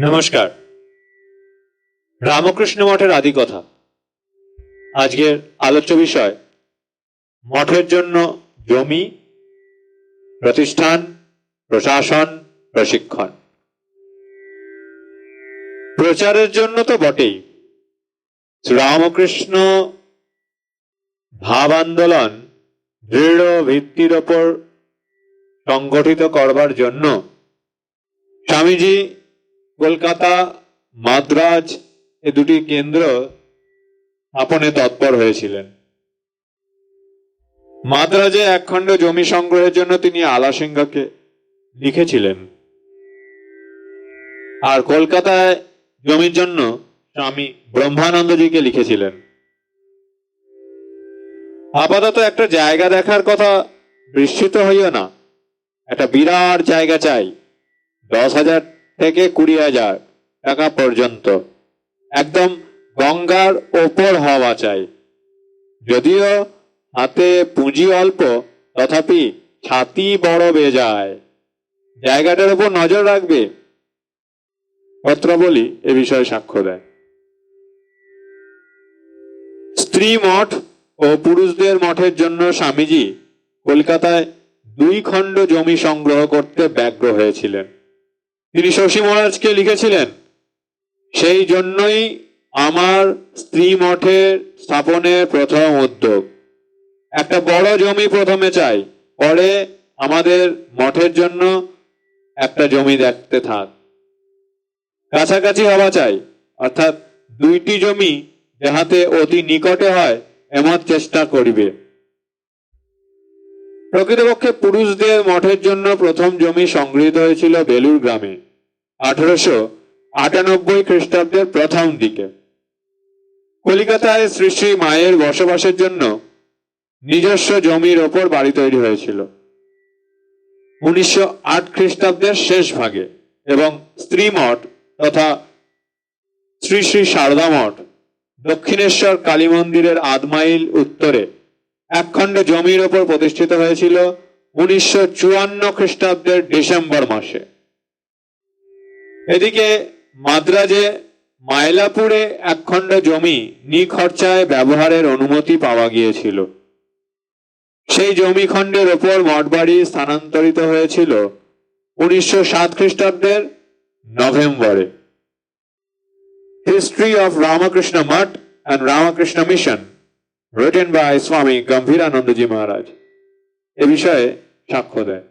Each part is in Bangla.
নমস্কার। রামকৃষ্ণ মঠের আদি কথা। আজকের আলোচ্য বিষয়, মঠের জন্য জমি, প্রতিষ্ঠান, প্রশাসন, প্রশিক্ষণ। প্রচারের জন্য তো বটেই। শ্রীরামকৃষ্ণ ভাব আন্দোলন দৃঢ় ভিত্তির ওপর সংগঠিত করবার জন্য স্বামীজি কলকাতা, মাদ্রাজ এ দুটি কেন্দ্র আপনে তৎপর হয়েছিলেন। মাদ্রাজে একখণ্ড জমি সংগ্রহের জন্য তিনি আলাসিঙ্গাকে লিখেছিলেন। আর কলকাতায় জমির জন্য স্বামী ব্রহ্মানন্দজিকে লিখেছিলেন। আপাতত একটা জায়গা দেখার কথা বিস্মিত হইও না। একটা বিরাট জায়গা চাই। দশ হাজার থেকে কুড়ি হাজার টাকা পর্যন্ত। একদম গঙ্গার ওপর হওয়া চাই। যদিও হাতে পুঁজি অল্প, তথাপি ছাতি বড় বেজায় জায়গাটার উপর নজর রাখবে। পত্রাবলী এ বিষয়ে সাক্ষ্য দেয়। স্ত্রী মঠ ও পুরুষদের মঠের জন্য স্বামীজি কলকাতায় দুই খণ্ড জমি সংগ্রহ করতে ব্যগ্র হয়েছিলেন। তিনি শশী মহারাজকে লিখেছিলেন, সেই জন্যই আমার স্ত্রী মঠের স্থাপনের প্রথম উদ্যোগ। একটা বড় জমি প্রথমে চাই, পরে আমাদের মঠের জন্য একটা জমি দেখতে থাক। কাছাকাছি হওয়া চাই, অর্থাৎ দুইটি জমি যাহাতে অতি নিকটে হয় এমন চেষ্টা করিবে। প্রকৃতপক্ষে পুরুষদের মঠের জন্য প্রথম জমি সংগৃহীত হয়েছিল বেলুর গ্রামে, আঠারোশো আটানব্বই খ্রিস্টাব্দের প্রথম দিকে। কলিকাতায় শ্রী শ্রী মায়ের বসবাসের জন্য নিজস্ব জমির ওপর বাড়ি তৈরি হয়েছিল। উনিশশো আট খ্রিস্টাব্দের শেষ ভাগে এবং স্ত্রী মঠ তথা শ্রী শ্রী সারদা মঠ, দক্ষিণেশ্বর কালী মন্দিরের আধমাইল উত্তরে একখণ্ড জমির ওপর প্রতিষ্ঠিত হয়েছিল উনিশশো চুয়ান্ন খ্রিস্টাব্দের ডিসেম্বর মাসে। এদিকে মাদ্রাজে মাইলাপুরে একখণ্ড জমি নিখরচায় ব্যবহারের অনুমতি পাওয়া গিয়েছিল। সেই জমি খণ্ডের ওপর মঠবাড়ি স্থানান্তরিত হয়েছিল উনিশশো সাত খ্রিস্টাব্দের নভেম্বরে। History of Ramakrishna Math and Ramakrishna Mission. Written by Swami Gambhiranandaji Maharaj এ বিষয়ে সাক্ষ্য দেয়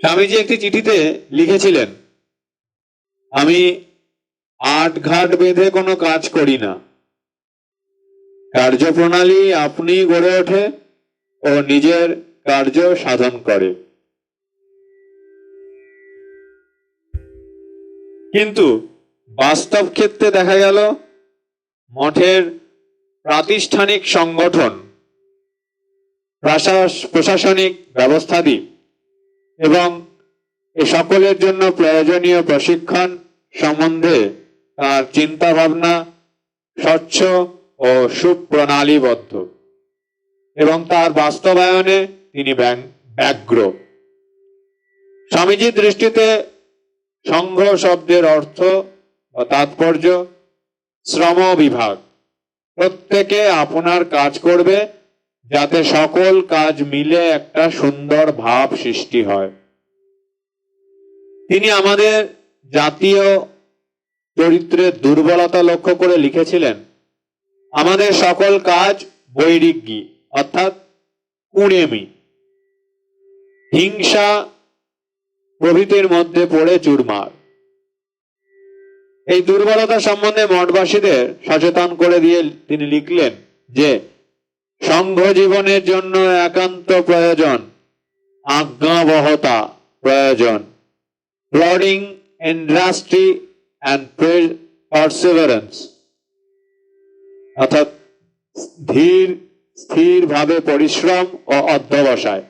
স্বামীজি একটি চিঠিতে লিখেছিলেন, আমি আট ঘাট বেঁধে কোনো কাজ করি না। কার্যপ্রণালী আপনি গড়ে ওঠে ও নিজের কার্য সাধন করে। কিন্তু বাস্তব ক্ষেত্রে দেখা গেল, মঠের প্রাতিষ্ঠানিক সংগঠন, প্রশাস- প্রশাসনিক ব্যবস্থাদি এবং এ সকলের জন্য প্রয়োজনীয় প্রশিক্ষণ সম্বন্ধে তার চিন্তা ভাবনা স্বচ্ছ ও সুপ্রণালীবদ্ধ এবং তার বাস্তবায়নে তিনি ব্যাং- ব্যগ্র। স্বামীজির দৃষ্টিতে সংঘ শব্দের অর্থ ও তাৎপর্য শ্রম বিভাগ। প্রত্যেকে আপনার কাজ করবে যাতে সকল কাজ মিলে একটা সুন্দর ভাব সৃষ্টি হয়। তিনি আমাদের জাতীয় চরিত্রের দুর্বলতা লক্ষ্য করে লিখেছিলেন, আমাদের সকল কাজ বৈরিজ্ঞী অর্থাৎ কুড়েমি। হিংসা প্রভৃতির মধ্যে পড়ে চুরমার। এই দুর্বলতা সম্বন্ধে মঠবাসীদের সচেতন করে দিয়ে তিনি লিখলেন যে সংঘ জীবনের জন্য একান্ত প্রয়োজন, আজ্ঞাবহতা প্রয়োজন প্লডিং ইন্ডাস্ট্রি অ্যান্ড পারসিভারেন্স, অর্থাৎ ধীর স্থির ভাবে পরিশ্রম ও অধ্যবসায়।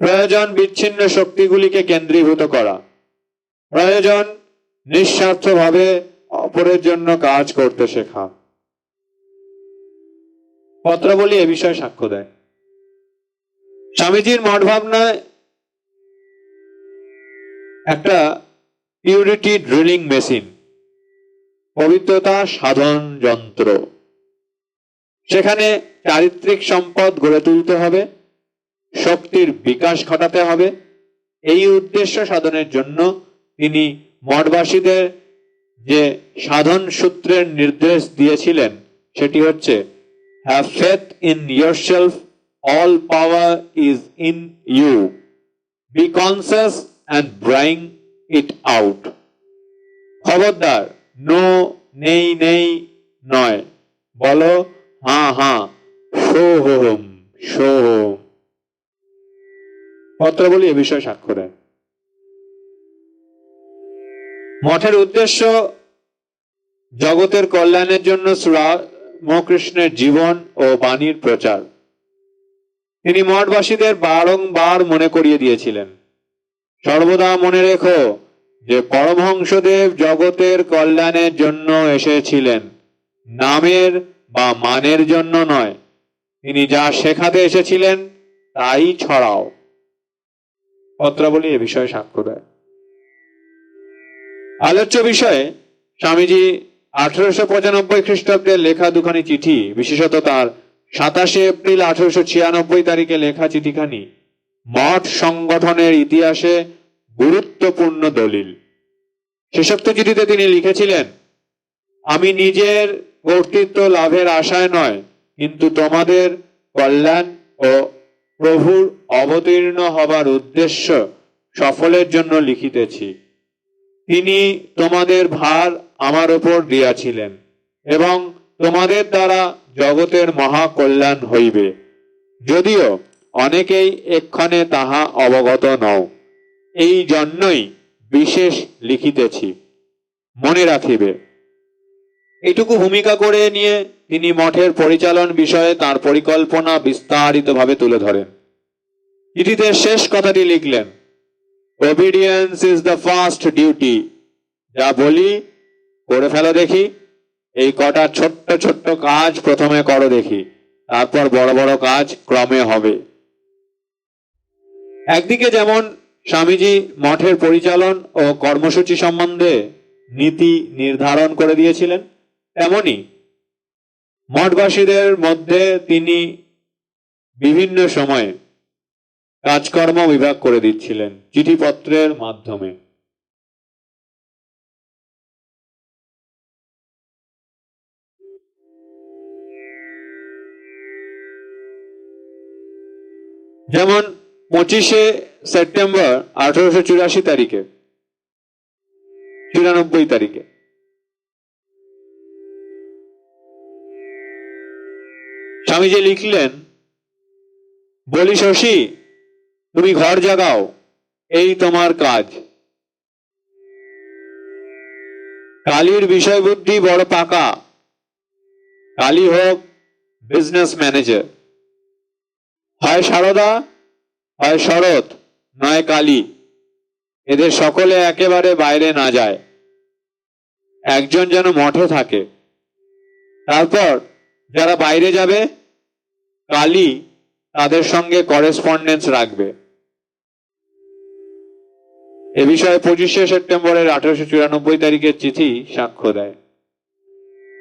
প্রয়োজন বিচ্ছিন্ন শক্তিগুলিকে কেন্দ্রীভূত করা। প্রয়োজন নিঃস্বার্থভাবে অপরের জন্য কাজ করতে শেখা। পত্রাবলী এ বিষয়ে সাক্ষ্য দেয়। স্বামীজির মঠ ভাবনায় একটা পিউরিটি ড্রিলিং মেশিন পবিত্রতা সাধন যন্ত্র। সেখানে চারিত্রিক সম্পদ গড়ে তুলতে হবে, শক্তির বিকাশ ঘটাতে হবে। এই উদ্দেশ্য সাধনের জন্য তিনি মঠবাসীদের যে সাধন সূত্রের নির্দেশ দিয়েছিলেন, সেটি হচ্ছে have faith in yourself all power is in you be conscious and bring it out খবরদার, নো, নেই নেই, নয়। বলো হ্যাঁ হ্যাঁ সোহম সোহম পত্রাবলী এ বিষয়ে সাক্ষ্য মঠের উদ্দেশ্য জগতের কল্যাণের জন্য শ্রীরামকৃষ্ণের জীবন ও বাণীর প্রচার। তিনি মঠবাসীদের বারংবার মনে করিয়ে দিয়েছিলেন। সর্বদা মনে রেখো যে পরমহংসদেব জগতের কল্যাণের জন্য এসেছিলেন। নামের বা মানের জন্য নয়। তিনি যা শেখাতে এসেছিলেন, তাই ছড়াও। পত্রাবলী এ বিষয়ে সাক্ষ্য দেয়। আলোচ্য বিষয়ে স্বামীজি আঠারোশো পঁচানব্বই খ্রিস্টাব্দের লেখা দুখানি চিঠি, বিশেষত তার সাতাশে এপ্রিল আঠারোশো ছিয়ানব্বই তারিখে লেখা চিঠিখানি, মঠ সংগঠনের ইতিহাসে গুরুত্বপূর্ণ দলিল। শেষোক্ত চিঠিতে তিনি লিখেছিলেন। আমি নিজের কর্তৃত্ব লাভের আশায় নয়, কিন্তু তোমাদের কল্যাণ ও প্রভুর অবতীর্ণ হবার উদ্দেশ্য সফলের জন্য লিখিতেছি। তিনি তোমাদের ভার আমার ওপর দিয়াছিলেন, এবং তোমাদের দ্বারা জগতের মহা কল্যাণ হইবে। যদিও অনেকেই এক্ষণে তাহা অবগত নও, এই জন্যই বিশেষ লিখিতেছি। মনে রাখিবে এটুকু ভূমিকা করে নিয়ে তিনি মঠের পরিচালন বিষয়ে তার পরিকল্পনা বিস্তারিতভাবে তুলে ধরেন। চিঠিতে শেষ কথাটি লিখলেন obedience is the first duty যা বলি, করে ফেলো দেখি। এই কটা ছোট্ট ছোট্ট কাজ প্রথমে করো দেখি। তারপর বড় বড় কাজ ক্রমে হবে। একদিকে যেমন স্বামীজি মঠের পরিচালন ও কর্মসূচি সম্বন্ধে নীতি নির্ধারণ করে দিয়েছিলেন, তেমনি মঠবাসীদের মধ্যে তিনি বিভিন্ন সময়ে কাজকর্ম বিভাগ করে দিচ্ছিলেন চিঠিপত্রের মাধ্যমে। যেমন পঁচিশে সেপ্টেম্বর আঠারোশো চুরাশি তারিখে, চুরানব্বই তারিখে। স্বামীজি লিখলেন, বলি শশী তুমি ঘর জাগাও, এই তোমার কাজ। কালীর বিষয় বুদ্ধি বড় পাকা। কালী হোক বিজনেস ম্যানেজার হয় সারদা, হয় শরৎ, নয় কালী। এদের সকলে একেবারে বাইরে না যায়। একজন যেন মঠে থাকে। তারপর যারা বাইরে যাবে, কালী তাদের সঙ্গে করেসপন্ডেন্স রাখবে। এ বিষয়ে পঁচিশে সেপ্টেম্বরের আঠারোশো চুরানব্বই তারিখের চিঠি সাক্ষ্য দেয়।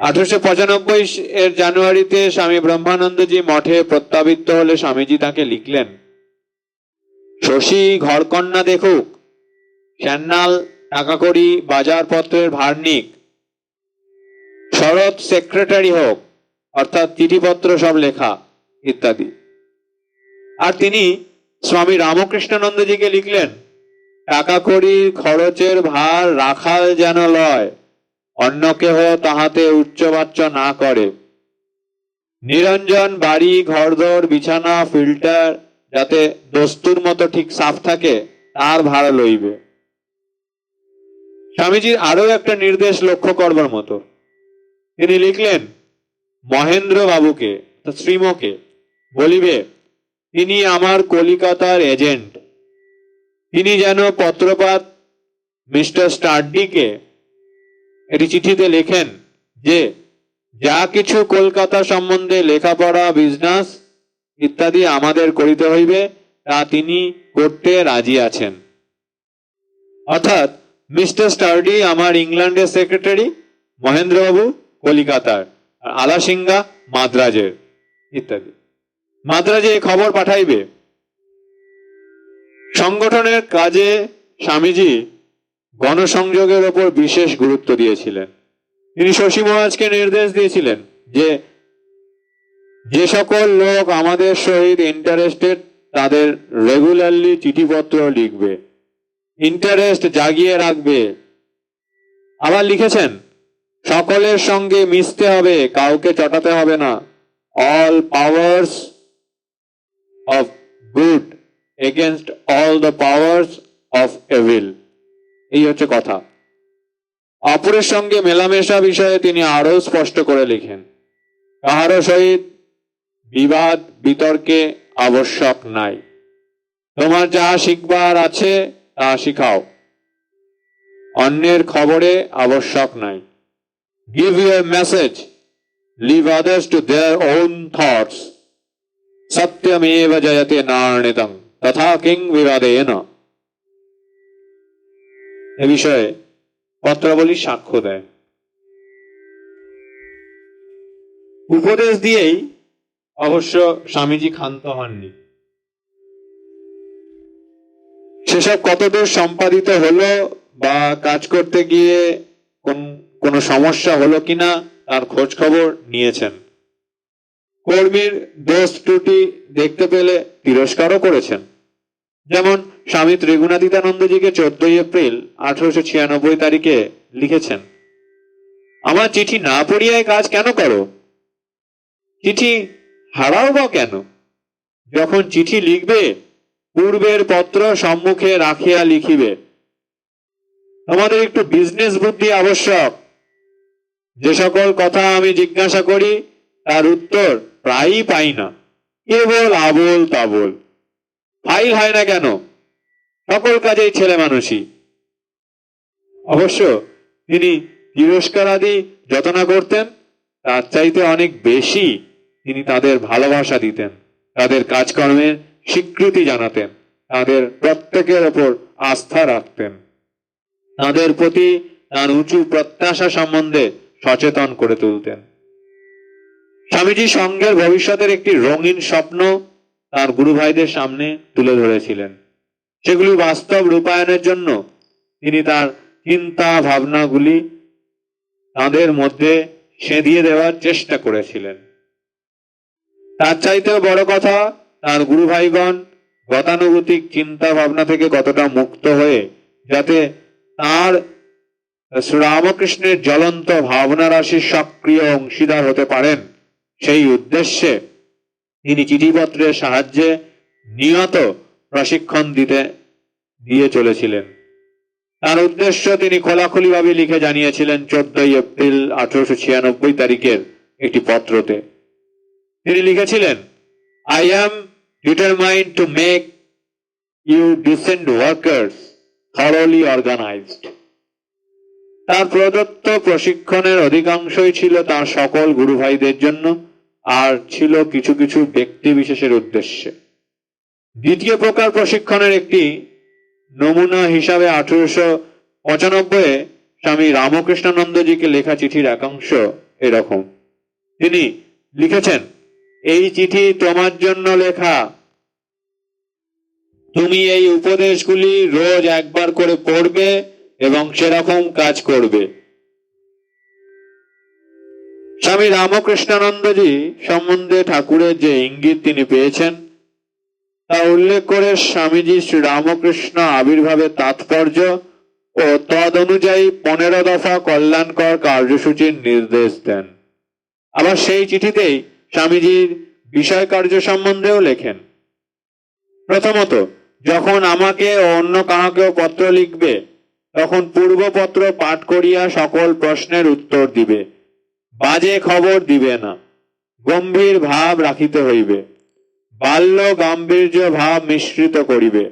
আঠারোশো পঁচানব্বই এর জানুয়ারিতে স্বামী ব্রহ্মানন্দজি মঠে প্রত্যাবৃত্ত হলে স্বামীজি তাকে লিখলেন, শশী, ঘরকন্যা দেখুক শ্যান্নাল টাকা কড়ি বাজারপত্রের ভার নিক, শরৎ সেক্রেটারি হোক, অর্থাৎ চিঠিপত্র সব লেখা, ইত্যাদি। আর তিনি স্বামী রামকৃষ্ণানন্দজিকে লিখলেন টাকা কড়ি খরচের ভার রাখাল যেন লয়, অন্য কেহ তাহাতে উচ্চবাচ্য না করে। নিরঞ্জন, বাড়ি, ঘরদোর, বিছানা, ফিল্টার, যাতে দস্তুর মতো ঠিক সাফ থাকে, তার ভাড়া লইবে। স্বামীজির আরও একটা নির্দেশ লক্ষ্য করবার মতো। তিনি লিখলেন মহেন্দ্র বাবুকে শ্রীমকে, বলিবে তিনি আমার কলিকাতার এজেন্ট। তিনি যেন পত্রপাত মিস্টার স্টার্ডিকে এটি চিঠিতে লেখেন যে, যা কিছু কলকাতা সম্বন্ধে লেখাপড়া, বিজনেস ইত্যাদি আমাদের করিতে হইবে, তা তিনি করতে রাজি আছেন। অর্থাৎ মিস্টার স্টার্ডি আমার ইংল্যান্ডের সেক্রেটারি, মহেন্দ্রবাবু কলিকাতার আলাসিঙ্গা মাদ্রাজের ইত্যাদি। মাদ্রাজে খবর পাঠাইবে। সংগঠনের কাজে স্বামীজি গণসংযোগের ওপর বিশেষ গুরুত্ব দিয়েছিলেন। তিনি শশী মহারাজকে নির্দেশ দিয়েছিলেন যে যে সকল লোক আমাদের সহিত ইন্টারেস্টেড তাদের রেগুলারলি চিঠিপত্র লিখবে ইন্টারেস্ট জাগিয়ে রাখবে। আবার লিখেছেন, সকলের সঙ্গে মিশতে হবে, কাউকে চটাতে হবে না। All powers of good against all the powers of evil এই হচ্ছে কথা। অপরের সঙ্গে মেলামেশা বিষয়ে তিনি আরও স্পষ্ট করে লিখেন। কাহারও সহিত বিবাদ, বিতর্কে আবশ্যক নাই। তোমার যা শিখবার আছে তা শিখাও। অন্যের খবরে আবশ্যক নাই। Give you message leave others to their own thoughts সত্যমেব জয়তে নার্ণিতং তথা কিং বিবাদেন এ বিষয়ে পত্রাবলী সাক্ষ্য দেয়। উপদেশ দিয়েই অবশ্য স্বামীজি ক্ষান্ত হননি। সেসব কতদূর সম্পাদিত হলো বা কাজ করতে গিয়ে কোন, কোনো সমস্যা হলো কিনা তার খোঁজ খবর নিয়েছেন। কর্মীর দোষ ত্রুটি দেখতে পেলে তিরস্কারও করেছেন। যেমন স্বামী ত্রিগুণাতীতানন্দজিকে চোদ্দই এপ্রিল আঠারোশো ছিয়ানব্বই তারিখে লিখেছেন, আমার চিঠি না পড়িয়ায় কাজ কেন করো? চিঠি হারাও বা কেন? যখন চিঠি লিখবে, পূর্বের পত্র সম্মুখে রাখিয়া লিখিবে। আমাদের একটু বিজনেস বুদ্ধি আবশ্যক। যে সকল কথা আমি জিজ্ঞাসা করি, তার উত্তর প্রায়ই পাই না। কেবল আবোল তাবোল ফাইল হয় না কেন? সকল কাজেই ছেলে মানুষই। অবশ্য তিনি তিরস্কার আদি যত না করতেন, তার চাইতে অনেক বেশি তিনি তাদের ভালোবাসা দিতেন, তাদের কাজকর্মের স্বীকৃতি জানাতেন, তাদের প্রত্যেকের ওপর আস্থা রাখতেন। তাদের প্রতি তার উঁচু প্রত্যাশা সম্বন্ধে সচেতন করে তুলতেন। স্বামীজি সঙ্গের ভবিষ্যতের একটি রঙিন স্বপ্ন তার গুরু ভাইদের সামনে তুলে ধরেছিলেন। সেগুলি বাস্তব রূপায়ণের জন্য তিনি তার চিন্তা ভাবনাগুলি তাদের মধ্যে সেঁধিয়ে দেওয়ার চেষ্টা করেছিলেন। তার চাইতেও বড় কথা, তার গুরু ভাইগণ গতানুগতিক চিন্তা ভাবনা থেকে কতটা মুক্ত হয়ে যাতে তার শ্রীরামকৃষ্ণের জ্বলন্ত ভাবনা রাশির সক্রিয় অংশীদার হতে পারেন। সেই উদ্দেশ্যে তিনি চিঠিপত্রের সাহায্যে নিয়ত প্রশিক্ষণ দিতে, দিয়ে চলেছিলেন। তার উদ্দেশ্য তিনি খোলাখুলিভাবে লিখে জানিয়েছিলেন, চোদ্দই এপ্রিল আঠারোশো ছিয়ানব্বই তারিখের একটি পত্রতে। তিনি লিখেছিলেন I am determined to make you decent workers thoroughly organized তার প্রদত্ত প্রশিক্ষণের অধিকাংশই ছিল তার সকল গুরু ভাইদের জন্য আর ছিল কিছু কিছু ব্যক্তি বিশেষের উদ্দেশ্যে। দ্বিতীয় প্রকার প্রশিক্ষণের একটি নমুনা হিসাবে আঠারোশো পঁচানব্বই স্বামী রামকৃষ্ণানন্দজিকে লেখা চিঠির একাংশ এরকম। তিনি লিখেছেন, এই চিঠি তোমার জন্য লেখা। তুমি এই উপদেশগুলি রোজ একবার করে পড়বে এবং সেরকম কাজ করবে। স্বামী রামকৃষ্ণানন্দজি সম্বন্ধে ঠাকুরের যে ইঙ্গিত তিনি পেয়েছেন, তা উল্লেখ করে স্বামীজি শ্রী রামকৃষ্ণ আবির্ভাবের তাৎপর্য ও তদ অনুযায়ী পনেরো দফা কল্যাণকর কার্যসূচির নির্দেশ দেন। আবার সেই চিঠিতেই স্বামীজির বিষয় কার্য সম্বন্ধেও লেখেন। প্রথমত, যখন আমাকে ও অন্য কাহাকেও পত্র লিখবে, তখন পূর্বপত্র পাঠ করিয়া সকল প্রশ্নের উত্তর দিবে। বাজে খবর দিবে না। গম্ভীর ভাব রাখিতে হইবে। বাল্য গাম্ভীর্য ভাব মিশ্রিত করিবে।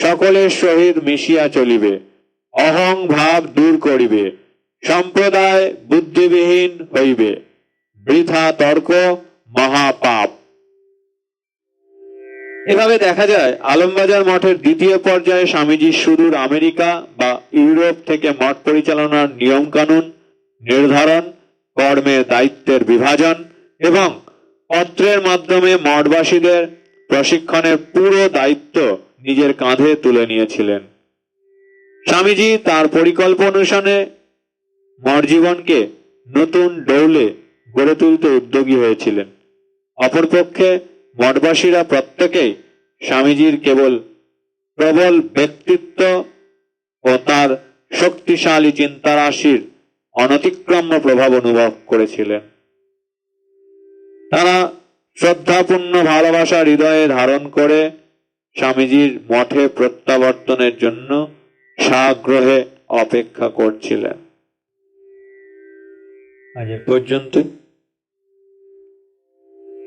সকলের সহিত মিশিয়া চলিবে। অহং ভাব দূর করিবে। সম্প্রদায় বুদ্ধিবিহীন হইবে। বৃথা তর্ক, মহাপাপ। এভাবে দেখা যায়, আলমবাজার মঠের দ্বিতীয় পর্যায়ে স্বামীজি সুদূর আমেরিকা বা ইউরোপ থেকে মঠ পরিচালনার নিয়ম কানুন নির্ধারণ কর্মের দায়িত্বের বিভাজন এবং পত্রের মাধ্যমে মঠবাসীদের প্রশিক্ষণের পুরো দায়িত্ব নিজের কাঁধে তুলে নিয়েছিলেন। স্বামীজি তার পরিকল্পনা অনুসারে মঠ জীবনকে নতুন ডৌলে গড়ে তুলতে উদ্যোগী হয়েছিলেন। অপরপক্ষে মঠবাসীরা প্রত্যেকেই স্বামীজির কেবল প্রবল ব্যক্তিত্ব ও তার শক্তিশালী চিন্তারাশির অনতিক্রম্য প্রভাব অনুভব করেছিলেন। তারা শ্রদ্ধাপূর্ণ ভালোবাসা হৃদয়ে ধারণ করে স্বামীজির মঠে প্রত্যাবর্তনের জন্য সাগ্রহে অপেক্ষা করছিলেন। আজ পর্যন্ত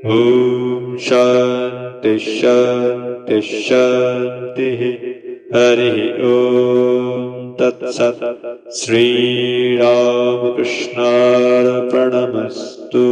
ওম শান্তি শান্তি। हरिः ॐ तत्सत् श्रीरामकृष्णार्पणमस्तु।